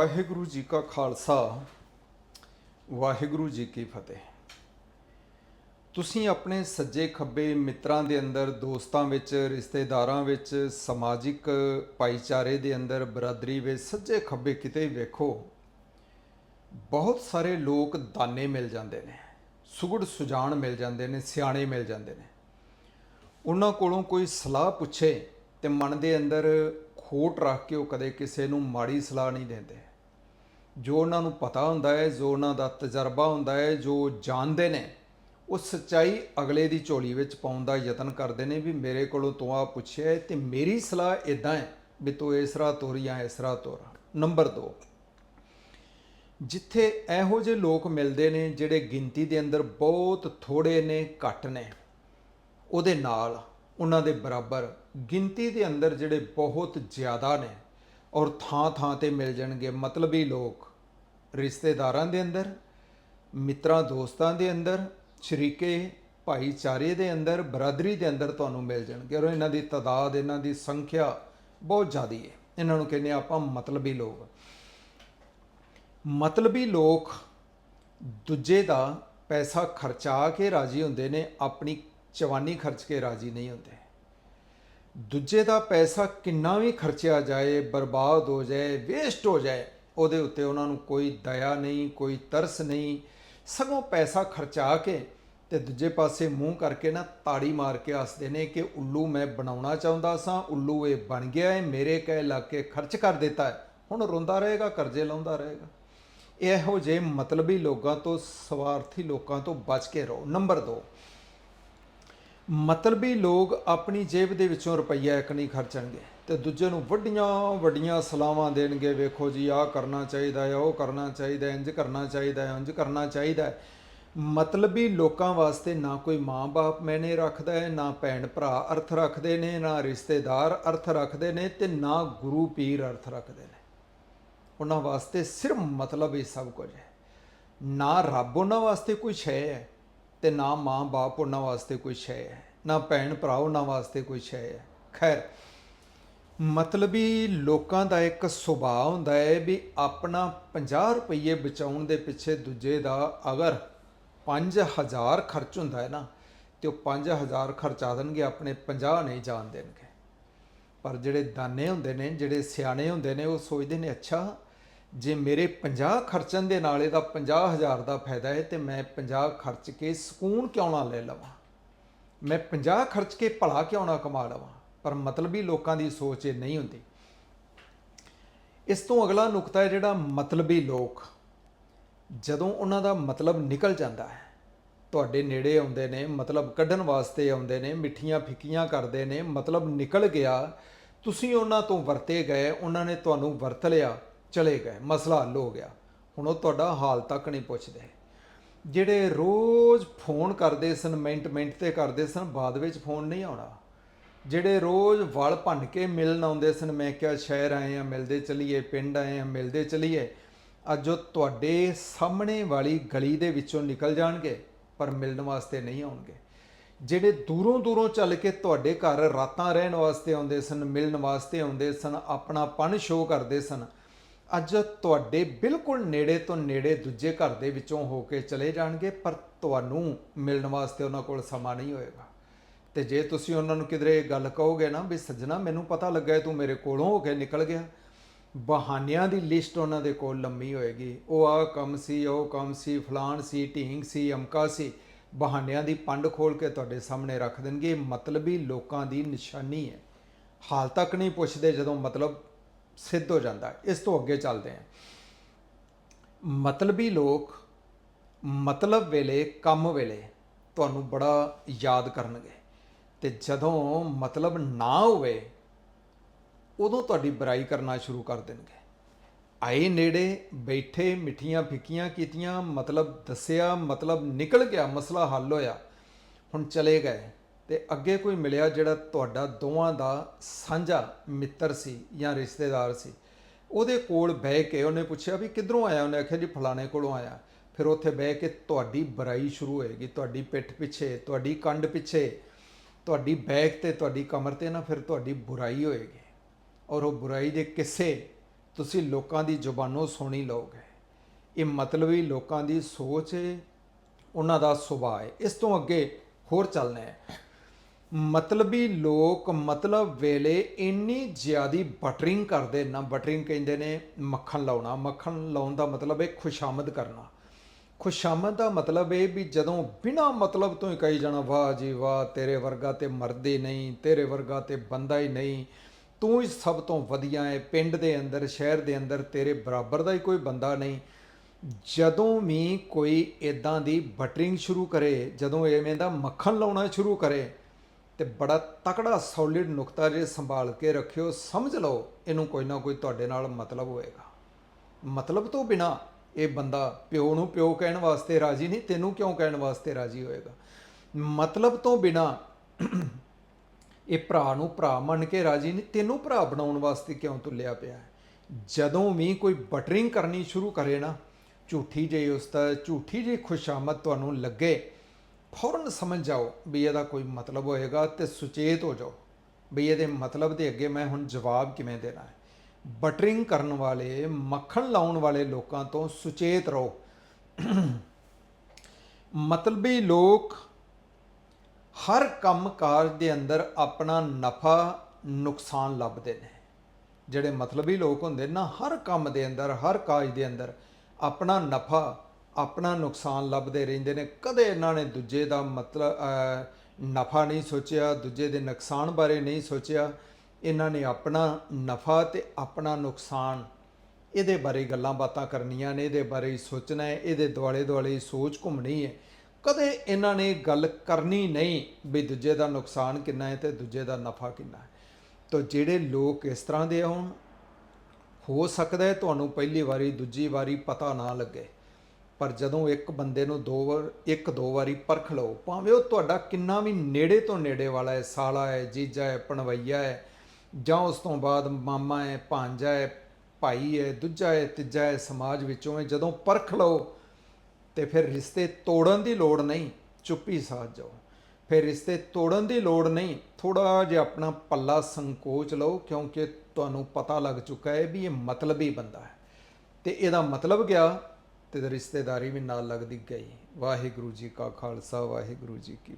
ਵਾਹਿਗੁਰੂ ਜੀ ਕਾ ਖਾਲਸਾ, ਵਾਹਿਗੁਰੂ ਜੀ ਕੀ ਫਤਿਹ। ਤੁਸੀਂ ਆਪਣੇ ਸੱਜੇ ਖੱਬੇ ਮਿੱਤਰਾਂ ਦੇ ਅੰਦਰ, ਦੋਸਤਾਂ ਵਿੱਚ, ਰਿਸ਼ਤੇਦਾਰਾਂ ਵਿੱਚ, ਸਮਾਜਿਕ ਭਾਈਚਾਰੇ ਦੇ ਅੰਦਰ, ਬਰਾਦਰੀ ਵਿੱਚ, ਸੱਜੇ ਖੱਬੇ ਕਿਤੇ ਵੇਖੋ, ਬਹੁਤ ਸਾਰੇ ਲੋਕ ਦਾਨੇ ਮਿਲ ਜਾਂਦੇ ਨੇ, ਸੁਗੜ ਸੁਜਾਨ ਮਿਲ ਜਾਂਦੇ ਨੇ, ਸਿਆਣੇ ਮਿਲ ਜਾਂਦੇ ਨੇ। ਉਹਨਾਂ ਕੋਲੋਂ ਕੋਈ ਸਲਾਹ ਪੁੱਛੇ ਤੇ ਮਨ ਦੇ ਅੰਦਰ ਖੋਟ ਰੱਖ ਕੇ ਉਹ ਕਦੇ ਕਿਸੇ ਨੂੰ ਮਾੜੀ ਸਲਾਹ ਨਹੀਂ ਦਿੰਦੇ। ਜੋ ਉਹਨਾਂ ਨੂੰ ਪਤਾ ਹੁੰਦਾ ਹੈ, ਜੋ ਉਹਨਾਂ ਦਾ ਤਜਰਬਾ ਹੁੰਦਾ ਹੈ, ਜੋ ਜਾਣਦੇ ਨੇ, ਉਹ ਸੱਚਾਈ ਅਗਲੇ ਦੀ ਝੋਲੀ ਵਿੱਚ ਪਾਉਣ ਦਾ ਯਤਨ ਕਰਦੇ ਨੇ ਵੀ ਮੇਰੇ ਕੋਲੋਂ ਤੂੰ ਆ ਪੁੱਛਿਆ ਹੈ ਤੇ ਮੇਰੀ ਸਲਾਹ ਇਦਾਂ ਹੈ ਵੀ ਤੂੰ ਇਸ ਰਾਹ ਤੁਰ ਜਾਂ ਇਸ ਰਾਹ ਤੁਰ ਨੰਬਰ 2 ਜਿੱਥੇ ਇਹੋ ਜਿਹੇ ਲੋਕ ਮਿਲਦੇ ਨੇ ਜਿਹੜੇ ਗਿਣਤੀ ਦੇ ਅੰਦਰ ਬਹੁਤ ਥੋੜੇ ਨੇ, ਘੱਟ ਨੇ, ਉਹਦੇ ਨਾਲ ਉਹਨਾਂ ਦੇ ਬਰਾਬਰ ਗਿਣਤੀ ਦੇ ਅੰਦਰ ਜਿਹੜੇ ਬਹੁਤ ਜ਼ਿਆਦਾ ਨੇ ਔਰ ਥਾਂ ਥਾਂ ਤੇ ਮਿਲ ਜਾਣਗੇ ਮਤਲਬੀ ਲੋਕ। ਰਿਸ਼ਤੇਦਾਰਾਂ ਦੇ ਅੰਦਰ, ਮਿੱਤਰਾਂ ਦੋਸਤਾਂ ਦੇ ਅੰਦਰ, ਸ਼ਰੀਕੇ ਭਾਈਚਾਰੇ ਦੇ ਅੰਦਰ, ਬਰਾਦਰੀ ਦੇ ਅੰਦਰ ਤੁਹਾਨੂੰ ਮਿਲ ਜਾਣਗੇ ਔਰ ਇਹਨਾਂ ਦੀ ਤਾਦਾਦ, ਇਹਨਾਂ ਦੀ ਸੰਖਿਆ ਬਹੁਤ ਜ਼ਿਆਦੀ ਹੈ। ਇਹਨਾਂ ਨੂੰ ਕਹਿੰਦੇ ਆਪਾਂ ਮਤਲਬੀ ਲੋਕ। ਮਤਲਬੀ ਲੋਕ ਦੂਜੇ ਦਾ ਪੈਸਾ ਖਰਚਾ ਕੇ ਰਾਜੀ ਹੁੰਦੇ ਨੇ, ਆਪਣੀ ਚਵਾਨੀ ਖਰਚ ਕੇ ਰਾਜੀ ਨਹੀਂ ਹੁੰਦੇ। ਦੂਜੇ ਦਾ ਪੈਸਾ ਕਿੰਨਾ ਵੀ ਖਰਚਿਆ ਜਾਏ, ਬਰਬਾਦ ਹੋ ਜਾਏ ਵੇਸਟ ਹੋ ਜਾਏ ਉਹਦੇ ਉੱਤੇ ਉਹਨਾਂ ਨੂੰ ਕੋਈ ਦਇਆ ਨਹੀਂ, ਕੋਈ ਤਰਸ ਨਹੀਂ, ਸਗੋਂ ਪੈਸਾ ਖਰਚਾ ਕੇ ਤੇ ਦੂਜੇ ਪਾਸੇ ਮੂੰਹ ਕਰਕੇ ਨਾ ਤਾੜੀ ਮਾਰ ਕੇ ਹੱਸਦੇ ਨੇ ਕਿ ਉੱਲੂ ਮੈਂ ਬਣਾਉਣਾ ਚਾਹੁੰਦਾ ਸਾਂ, ਉੱਲੂ ਇਹ ਬਣ ਗਿਆ ਹੈ, ਮੇਰੇ ਕਹਿ ਲਾ ਕੇ ਖਰਚ ਕਰ ਦਿੱਤਾ ਹੈ। ਹੁਣ ਰੋਂਦਾ ਰਹੇਗਾ, ਕਰਜ਼ੇ ਲਾਉਂਦਾ ਰਹੇਗਾ। ਇਹੋ ਜਿਹੇ ਮਤਲਬੀ ਲੋਕਾਂ ਤੋਂ, ਸਵਾਰਥੀ ਲੋਕਾਂ ਤੋਂ ਬਚ ਕੇ ਰਹੋ। ਨੰਬਰ 2 ਮਤਲਬੀ ਲੋਕ ਆਪਣੀ ਜੇਬ ਦੇ ਵਿੱਚੋਂ ਰੁਪਈਆ ਇੱਕ ਨਹੀਂ ਖਰਚਣਗੇ। ਤੇ ਦੂਜੇ ਨੂੰ ਵੱਡੀਆਂ ਵੱਡੀਆਂ ਸਲਾਹਾਂ ਦੇਣਗੇ, ਵੇਖੋ ਜੀ, ਆਹ ਕਰਨਾ ਚਾਹੀਦਾ ਹੈ, ਉਹ ਕਰਨਾ ਚਾਹੀਦਾ ਹੈ ਇੰਜ ਕਰਨਾ ਚਾਹੀਦਾ ਹੈ ਇੰਜ ਕਰਨਾ ਚਾਹੀਦਾ ਹੈ। ਮਤਲਬੀ ਲੋਕਾਂ ਵਾਸਤੇ ਨਾ ਕੋਈ ਮਾਂ-ਬਾਪ ਮੈਨੇ ਰੱਖਦਾ ਹੈ, ਨਾ ਭੈਣ ਭਰਾ ਅਰਥ ਰੱਖਦੇ ਨੇ, ਨਾ ਰਿਸ਼ਤੇਦਾਰ ਅਰਥ ਰੱਖਦੇ ਨੇ ਤੇ ਨਾ ਗੁਰੂ ਪੀਰ ਅਰਥ ਰੱਖਦੇ ਨੇ। ਉਹਨਾਂ ਵਾਸਤੇ ਸਿਰਫ ਮਤਲਬ ਹੀ ਸਭ ਕੁਝ ਹੈ। ਨਾ ਰੱਬ ਉਹਨਾਂ ਵਾਸਤੇ ਕੋਈ ਸ਼ੈ ਹੈ ਤੇ ਨਾ ਮਾਂ-ਬਾਪ ਉਹਨਾਂ ਵਾਸਤੇ ਕੋਈ ਸ਼ੈ ਹੈ, ਨਾ ਭੈਣ ਭਰਾ ਉਹਨਾਂ ਵਾਸਤੇ ਕੋਈ ਸ਼ੈ ਹੈ। ਖੈਰ ਮਤਲਬੀ ਲੋਕਾਂ ਦਾ ਇੱਕ ਸੁਭਾਅ ਹੁੰਦਾ ਹੈ ਵੀ ਆਪਣਾ 50 ਰੁਪਏ ਬਚਾਉਣ ਦੇ ਪਿੱਛੇ ਦੂਜੇ ਦਾ ਅਗਰ 5000 ਖਰਚ ਹੁੰਦਾ ਹੈ ਨਾ, ਤੇ ਉਹ 5000 ਖਰਚਾ ਦੇਣਗੇ, ਆਪਣੇ 50 ਨਹੀਂ ਜਾਣ ਦੇਣਗੇ। ਪਰ ਜਿਹੜੇ ਦਾਨੇ ਹੁੰਦੇ ਨੇ, ਜਿਹੜੇ ਸਿਆਣੇ ਹੁੰਦੇ ਨੇ, ਉਹ ਸੋਚਦੇ ਨੇ, ਅੱਛਾ, ਜੇ ਮੇਰੇ 50 ਖਰਚਣ ਦੇ ਨਾਲ ਇਹਦਾ 50000 ਦਾ ਫਾਇਦਾ ਹੈ, ਤੇ ਮੈਂ 50 ਖਰਚ ਕੇ ਸਕੂਨ ਕਿਉਂ ਨਾ ਲੈ ਲਵਾਂ? ਮੈਂ 50 ਖਰਚ ਕੇ ਭਲਾ ਕਿਉਂ ਨਾ ਕਮਾ ਲਵਾਂ? ਪਰ ਮਤਲਬੀ ਲੋਕਾਂ ਦੀ ਸੋਚ ਇਹ ਨਹੀਂ ਹੁੰਦੀ। ਇਸ ਤੋਂ ਅਗਲਾ ਨੁਕਤਾ ਹੈ ਜਿਹੜਾ ਮਤਲਬੀ ਲੋਕ, ਜਦੋਂ ਉਹਨਾਂ ਦਾ ਮਤਲਬ ਨਿਕਲ ਜਾਂਦਾ ਹੈ, ਤੁਹਾਡੇ ਨੇੜੇ ਆਉਂਦੇ ਨੇ, ਮਤਲਬ ਕੱਢਣ ਵਾਸਤੇ ਆਉਂਦੇ ਨੇ, ਮਿੱਠੀਆਂ ਫਿੱਕੀਆਂ ਕਰਦੇ ਨੇ, ਮਤਲਬ ਨਿਕਲ ਗਿਆ, ਤੁਸੀਂ ਉਹਨਾਂ ਤੋਂ ਵਰਤੇ ਗਏ, ਉਹਨਾਂ ਨੇ ਤੁਹਾਨੂੰ ਵਰਤ ਲਿਆ, ਚਲੇ ਗਏ, ਮਸਲਾ ਹੱਲ ਹੋ ਗਿਆ। ਹੁਣ ਉਹ ਤੁਹਾਡਾ ਹਾਲ ਤੱਕ ਨਹੀਂ ਪੁੱਛਦੇ। ਜਿਹੜੇ ਰੋਜ਼ ਫੋਨ ਕਰਦੇ ਸਨ ਮਿੰਟ ਮਿੰਟ ਤੇ ਕਰਦੇ ਸਨ, ਬਾਅਦ ਵਿੱਚ ਫੋਨ ਨਹੀਂ ਆਉਣਾ। ਜਿਹੜੇ ਰੋਜ਼ ਵਲ ਭੰਨ ਕੇ ਮਿਲਣ ਆਉਂਦੇ ਸਨ, ਮੈਂ ਕਿਹਾ, ਸ਼ਹਿਰ ਆਏ ਆ, ਮਿਲਦੇ ਚਲੀਏ, ਪਿੰਡ ਆਏ ਆ, ਮਿਲਦੇ ਚਲੀਏ। ਅੱਜ ਉਹ ਤੁਹਾਡੇ ਸਾਹਮਣੇ ਵਾਲੀ ਗਲੀ ਦੇ ਵਿੱਚੋਂ ਨਿਕਲ ਜਾਣਗੇ, ਪਰ ਮਿਲਣ ਵਾਸਤੇ ਨਹੀਂ ਆਉਣਗੇ। ਜਿਹੜੇ ਦੂਰੋਂ ਦੂਰੋਂ ਚੱਲ ਕੇ ਤੁਹਾਡੇ ਘਰ ਰਾਤਾਂ ਰਹਿਣ ਵਾਸਤੇ ਆਉਂਦੇ ਸਨ, ਮਿਲਣ ਵਾਸਤੇ ਆਉਂਦੇ ਸਨ ਆਪਣਾ ਪਨ ਸ਼ੋਅ ਕਰਦੇ ਸਨ, ਅੱਜ ਤੁਹਾਡੇ ਬਿਲਕੁਲ ਨੇੜੇ ਤੋਂ ਨੇੜੇ ਦੂਜੇ ਘਰ ਦੇ ਵਿੱਚੋਂ ਹੋ ਕੇ ਚਲੇ ਜਾਣਗੇ, ਪਰ ਤੁਹਾਨੂੰ ਮਿਲਣ ਵਾਸਤੇ ਉਹਨਾਂ ਕੋਲ ਸਮਾਂ ਨਹੀਂ ਹੋਏਗਾ। ਤੇ ਜੇ ਤੁਸੀਂ ਉਹਨਾਂ ਨੂੰ ਕਿਧਰੇ ਗੱਲ ਕਹੋਗੇ ਨਾ ਵੀ ਸੱਜਣਾ, ਮੈਨੂੰ ਪਤਾ ਲੱਗਾ ਤੂੰ ਮੇਰੇ ਕੋਲੋਂ ਹੋ ਕੇ ਨਿਕਲ ਗਿਆ। ਬਹਾਨਿਆਂ ਦੀ ਲਿਸਟ ਉਹਨਾਂ ਦੇ ਕੋਲ ਲੰਮੀ ਹੋਏਗੀ। ਉਹ ਆ ਕੰਮ ਸੀ, ਉਹ ਕੰਮ ਸੀ, ਫਲਾਣ ਸੀ, ਢੀਂਗ ਸੀ, ਅਮਕਾ ਸੀ। ਬਹਾਨਿਆਂ ਦੀ ਪੰਡ ਖੋਲ ਕੇ ਤੁਹਾਡੇ ਸਾਹਮਣੇ ਰੱਖ ਦੇਣਗੇ। ਇਹ ਮਤਲਬੀ ਲੋਕਾਂ ਦੀ ਨਿਸ਼ਾਨੀ ਹੈ। ਹਾਲ ਤੱਕ ਨਹੀਂ ਪੁੱਛਦੇ ਜਦੋਂ ਮਤਲਬ ਸਿੱਧ ਹੋ ਜਾਂਦਾ। ਇਸ ਤੋਂ ਅੱਗੇ ਚੱਲਦੇ ਹਾਂ। ਮਤਲਬੀ ਲੋਕ ਮਤਲਬ ਵੇਲੇ, ਕੰਮ ਵੇਲੇ ਤੁਹਾਨੂੰ ਬੜਾ ਯਾਦ ਕਰਨਗੇ। ਤੇ ਜਦੋਂ ਮਤਲਬ ਨਾ ਹੋਵੇ, ਉਦੋਂ ਤੁਹਾਡੀ ਬੁਰਾਈ ਕਰਨਾ ਸ਼ੁਰੂ ਕਰ ਦੇਣਗੇ। ਆਏ ਨੇੜੇ ਬੈਠੇ ਮਿੱਠੀਆਂ ਫਿੱਕੀਆਂ ਕੀਤੀਆਂ, ਮਤਲਬ ਦੱਸਿਆ, ਮਤਲਬ ਨਿਕਲ ਗਿਆ, ਮਸਲਾ ਹੱਲ ਹੋਇਆ, ਹੁਣ ਚਲੇ ਗਏ ਤੇ ਅੱਗੇ ਕੋਈ ਮਿਲਿਆ ਜਿਹੜਾ ਤੁਹਾਡਾ ਦੋਵਾਂ ਦਾ ਸਾਂਝਾ ਮਿੱਤਰ ਸੀ ਜਾਂ ਰਿਸ਼ਤੇਦਾਰ ਸੀ। ਉਹਦੇ ਕੋਲ ਬਹਿ ਕੇ ਉਹਨੇ ਪੁੱਛਿਆ ਵੀ ਕਿੱਧਰੋਂ ਆਇਆ? ਉਹਨੇ ਆਖਿਆ ਜੀ ਫਲਾਣੇ ਕੋਲੋਂ ਆਇਆ। ਫਿਰ ਉੱਥੇ ਬਹਿ ਕੇ ਤੁਹਾਡੀ ਬੁਰਾਈ ਸ਼ੁਰੂ ਹੋਏਗੀ, ਤੁਹਾਡੀ ਪਿੱਠ ਪਿੱਛੇ, ਤੁਹਾਡੀ ਕੰਡ ਪਿੱਛੇ। ਤੁਹਾਡੀ ਬੈਕ ਤੇ ਤੁਹਾਡੀ ਕਮਰ ਤੇ ਨਾ ਫਿਰ ਤੁਹਾਡੀ ਬੁਰਾਈ ਹੋਏਗੀ। ਔਰ ਉਹ ਬੁਰਾਈ ਦੇ ਕਿੱਸੇ ਤੁਸੀਂ ਲੋਕਾਂ ਦੀ ਜ਼ੁਬਾਨੋਂ ਸੁਣੀ ਲਓਗੇ। ਇਹ ਮਤਲਬੀ ਲੋਕਾਂ ਦੀ ਸੋਚ ਹੈ ਉਹਨਾਂ ਦਾ ਸੁਭਾਅ ਹੈ ਇਸ ਤੋਂ ਅੱਗੇ ਹੋਰ ਚੱਲਣਾ ਹੈ। ਮਤਲਬੀ ਲੋਕ ਮਤਲਬ ਵੇਲੇ ਇੰਨੀ ਜ਼ਿਆਦੀ ਬਟਰਿੰਗ ਕਰਦੇ ਨਾ, ਬਟਰਿੰਗ ਕਹਿੰਦੇ ਨੇ ਮੱਖਣ ਲਾਉਣਾ। ਮੱਖਣ ਲਾਉਣ ਦਾ ਮਤਲਬ ਹੈ ਖੁਸ਼ਾਮਦ ਕਰਨਾ। ਖੁਸ਼ਾਮਦ ਦਾ ਮਤਲਬ ਇਹ ਵੀ ਜਦੋਂ ਬਿਨਾ ਮਤਲਬ ਤੋਂ ਹੀ ਕਹੀ ਜਾਣਾ, ਵਾਹ ਜੀ ਵਾਹ, ਤੇਰੇ ਵਰਗਾ ਤੇ ਮਰਦੇ ਨਹੀਂ, ਤੇਰੇ ਵਰਗਾ ਤੇ ਬੰਦਾ ਹੀ ਨਹੀਂ, ਤੂੰ ਹੀ ਸਭ ਤੋਂ ਵਧੀਆ ਹੈ, ਪਿੰਡ ਦੇ ਅੰਦਰ, ਸ਼ਹਿਰ ਦੇ ਅੰਦਰ ਤੇਰੇ ਬਰਾਬਰ ਦਾ ਹੀ ਕੋਈ ਬੰਦਾ ਨਹੀਂ। ਜਦੋਂ ਵੀ ਕੋਈ ਇਦਾਂ ਦੀ ਬਟਰਿੰਗ ਸ਼ੁਰੂ ਕਰੇ, ਜਦੋਂ ਐਵੇਂ ਦਾ ਮੱਖਣ ਲਾਉਣਾ ਸ਼ੁਰੂ ਕਰੇ, ਤੇ ਬੜਾ ਤਕੜਾ ਸੋਲਿਡ ਨੁਕਤਾ ਜੇ ਸੰਭਾਲ ਕੇ ਰੱਖਿਓ, ਸਮਝ ਲਓ ਇਹਨੂੰ ਕੋਈ ਨਾ ਕੋਈ ਤੁਹਾਡੇ ਨਾਲ ਮਤਲਬ ਹੋਏਗਾ। ਮਤਲਬ ਤੋਂ ਬਿਨਾ ਇਹ ਬੰਦਾ ਪਿਓ ਨੂੰ ਪਿਓ ਕਹਿਣ ਵਾਸਤੇ ਰਾਜੀ ਨਹੀਂ, ਤੈਨੂੰ ਕਿਉਂ ਕਹਿਣ ਵਾਸਤੇ ਰਾਜੀ ਹੋਏਗਾ ਮਤਲਬ ਤੋਂ ਬਿਨਾ ਇਹ ਭਰਾ ਨੂੰ ਭਰਾ ਮੰਨ ਕੇ ਰਾਜੀ ਨਹੀਂ, ਤੈਨੂੰ ਭਰਾ ਬਣਾਉਣ ਵਾਸਤੇ ਕਿਉਂ ਤੁਲਿਆ ਪਿਆ ਹੈ? ਜਦੋਂ ਵੀ ਕੋਈ ਬਟਰਿੰਗ ਕਰਨੀ ਸ਼ੁਰੂ ਕਰੇ ਨਾ, ਝੂਠੀ ਜਿਹੀ ਉਸ ਦਾ ਝੂਠੀ ਜਿਹੀ ਖੁਸ਼ਾਮਦ ਤੁਹਾਨੂੰ ਲੱਗੇ, ਫੌਰਨ ਸਮਝ ਜਾਓ ਵੀ ਇਹਦਾ ਕੋਈ ਮਤਲਬ ਹੋਏਗਾ ਤੇ ਸੁਚੇਤ ਹੋ ਜਾਓ ਵੀ ਇਹਦੇ ਮਤਲਬ ਦੇ ਅੱਗੇ ਮੈਂ ਹੁਣ ਜਵਾਬ ਕਿਵੇਂ ਦੇਣਾ ਹੈ ਬਟਰਿੰਗ ਕਰਨ ਵਾਲੇ, ਮੱਖਣ ਲਾਉਣ ਵਾਲੇ ਲੋਕਾਂ ਤੋਂ ਸੁਚੇਤ ਰਹੋ। ਮਤਲਬੀ ਲੋਕ ਹਰ ਕੰਮ ਕੰਮਕਾਰ ਦੇ ਅੰਦਰ ਆਪਣਾ ਨਫਾ, ਨੁਕਸਾਨ ਲੱਭਦੇ ਨੇ। ਜਿਹੜੇ ਮਤਲਬੀ ਲੋਕ ਹੁੰਦੇ ਨਾ ਹਰ ਕੰਮ ਦੇ ਅੰਦਰ, ਹਰ ਕਾਜ ਦੇ ਅੰਦਰ ਆਪਣਾ ਨਫਾ, ਆਪਣਾ ਨੁਕਸਾਨ ਲੱਭਦੇ ਰਹਿੰਦੇ ਨੇ। ਕਦੇ ਇਹਨਾਂ ਨੇ ਦੂਜੇ ਦਾ ਮਤਲਬ ਨਫਾ ਨਹੀਂ ਸੋਚਿਆ, ਦੂਜੇ ਦੇ ਨੁਕਸਾਨ ਬਾਰੇ ਨਹੀਂ ਸੋਚਿਆ। ਇਹਨਾਂ ਨੇ ਆਪਣਾ ਨਫਾ ਤੇ ਆਪਣਾ ਨੁਕਸਾਨ ਇਹਦੇ ਬਾਰੇ ਗੱਲਾਂ ਬਾਤਾਂ ਕਰਨੀਆਂ ਨੇ, ਇਹਦੇ ਬਾਰੇ ਸੋਚਣਾ ਹੈ, ਇਹਦੇ ਦੁਆਲੇ ਦੁਆਲੇ ਸੋਚ ਘੁੰਮਣੀ ਹੈ। ਕਦੇ ਇਹਨਾਂ ਨੇ ਗੱਲ ਕਰਨੀ ਨਹੀਂ ਵੀ ਦੂਜੇ ਦਾ ਨੁਕਸਾਨ ਕਿੰਨਾ ਹੈ ਤੇ ਦੂਜੇ ਦਾ ਨਫਾ ਕਿੰਨਾ ਹੈ। ਤੋ ਜਿਹੜੇ ਲੋਕ ਇਸ ਤਰ੍ਹਾਂ ਦੇ ਹੋਣ, ਹੋ ਸਕਦਾ ਹੈ ਤੁਹਾਨੂੰ ਪਹਿਲੀ ਵਾਰੀ, ਦੂਜੀ ਵਾਰੀ ਪਤਾ ਨਾ ਲੱਗੇ, ਪਰ ਜਦੋਂ ਇੱਕ ਬੰਦੇ ਨੂੰ ਦੋ ਵਾਰ, ਇੱਕ ਦੋ ਵਾਰੀ ਪਰਖ ਲਓ, ਭਾਵੇਂ ਉਹ ਤੁਹਾਡਾ ਕਿੰਨਾ ਵੀ ਨੇੜੇ ਤੋਂ ਨੇੜੇ ਵਾਲਾ ਹੈ, ਸਾਲਾ ਹੈ, ਜੀਜਾ ਹੈ, ਪਣਵਈਆ ਹੈ ਜਾਂ ਉਸ ਤੋਂ ਬਾਅਦ ਮਾਮਾ ਹੈ, ਭਾਂਜਾ ਹੈ, ਭਾਈ ਹੈ, ਦੂਜਾ ਹੈ, ਤੀਜਾ ਹੈ, ਸਮਾਜ ਵਿੱਚੋਂ ਹੈ ਜਦੋਂ ਪਰਖ ਲਓ ਤੇ ਫਿਰ ਰਿਸ਼ਤੇ ਤੋੜਨ ਦੀ ਲੋੜ ਨਹੀਂ, ਚੁੱਪੀ ਸਾਧ ਜਾਓ। ਫਿਰ ਰਿਸ਼ਤੇ ਤੋੜਨ ਦੀ ਲੋੜ ਨਹੀਂ ਥੋੜਾ ਜਿਹਾ ਆਪਣਾ ਪੱਲਾ ਸੰਕੋਚ ਲਓ ਕਿਉਂਕਿ ਤੁਹਾਨੂੰ ਪਤਾ ਲੱਗ ਚੁੱਕਾ ਹੈ ਵੀ ਇਹ ਮਤਲਬੀ ਬੰਦਾ ਹੈ। ਤੇ ਇਹਦਾ ਮਤਲਬ ਗਿਆ ਤੇ ਰਿਸ਼ਤੇਦਾਰੀ ਵੀ ਨਾਲ ਲੱਗਦੀ ਗਈ। ਵਾਹਿਗੁਰੂ ਜੀ ਕਾ ਖਾਲਸਾ, ਵਾਹਿਗੁਰੂ ਜੀ ਕੀ